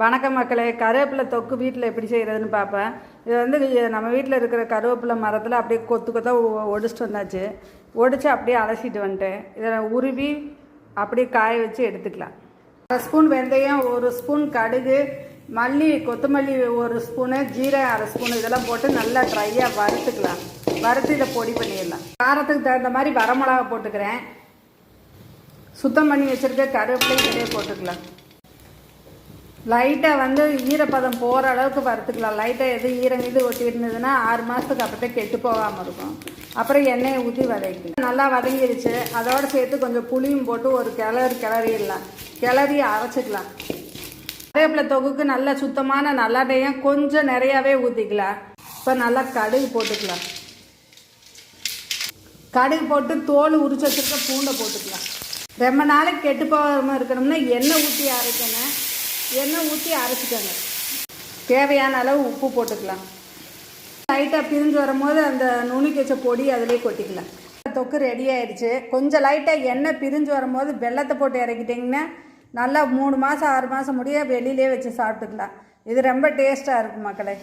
வணக்கம் மக்களே கருவேப்பிலை தொக்கு வீட்டில் எப்படி செய்கிறதுன்னு பார்ப்பேன். இது வந்து நம்ம வீட்டில் இருக்கிற கருவேப்பிலை மரத்தில் அப்படியே கொத்து கொத்தா ஒடிச்சிட்டு வந்தாச்சு. ஒடிச்சு அப்படியே அலசிட்டு வந்துட்டேன். இதை உருவி அப்படியே காய வச்சு எடுத்துக்கலாம். அரை ஸ்பூன் வெந்தயம் ஒரு ஸ்பூன் கடுகு மல்லி கொத்தமல்லி ஒரு ஸ்பூனு ஜீரகம் அரை ஸ்பூன் இதெல்லாம் போட்டு நல்லா ட்ரையாக வறுத்துக்கலாம். வறுத்து இதை பொடி பண்ணிடலாம். காரத்துக்கு தகுந்த மாதிரி வரமிளகா போட்டுக்கிறேன். சுத்தம் பண்ணி வச்சுருக்க கருவேப்பிலையும் இதே போட்டுக்கலாம். லைட்டாக வந்து ஈரப்பதம் போகிற அளவுக்கு வறுத்துக்கலாம். லைட்டாக எதுவும் ஈரம் இது ஒட்டி இருந்ததுன்னா ஆறு மாதத்துக்கு அப்போதான் கெட்டு போகாமல் இருக்கும். அப்புறம் எண்ணெயை ஊற்றி வதக்கலாம் நல்லா வதங்கிடுச்சு அதோடு சேர்த்து கொஞ்சம் புளியும் போட்டு ஒரு கிளறு கிளறிடலாம். கிளறி அரைச்சிக்கலாம். கருவேப்பிலை தொகுக்கு நல்லா சுத்தமான நல்லாட்டையும் கொஞ்சம் நிறையாவே ஊற்றிக்கலாம் இப்போ நல்லா கடுகு போட்டுக்கலாம். கடுகு போட்டு தோல் உரிச்சு வச்சுருக்க பூண்டை போட்டுக்கலாம். ரொம்ப நாளைக்கு கெட்டு போகாமல் இருக்கணும்னா எண்ணெய் ஊற்றி அரைக்கணும். எண்ணெய் ஊற்றி அரைச்சிக்கோங்க. தேவையான அளவு உப்பு போட்டுக்கலாம். லைட்டாக பிரிஞ்சு வரும்போது அந்த நுணுக்கி வச்ச பொடி அதிலே கொட்டிக்கலாம். தொக்கு ரெடி ஆயிடுச்சு. கொஞ்சம் லைட்டாக எண்ணெய் பிரிஞ்சு வரும்போது வெள்ளத்தை போட்டு இறக்கிட்டிங்கன்னா நல்லா மூணு மாதம் ஆறு மாதம் முடிய வெளியிலே வச்சு சாப்பிட்டுக்கலாம். இது ரொம்ப டேஸ்ட்டாக இருக்கும் மக்களே.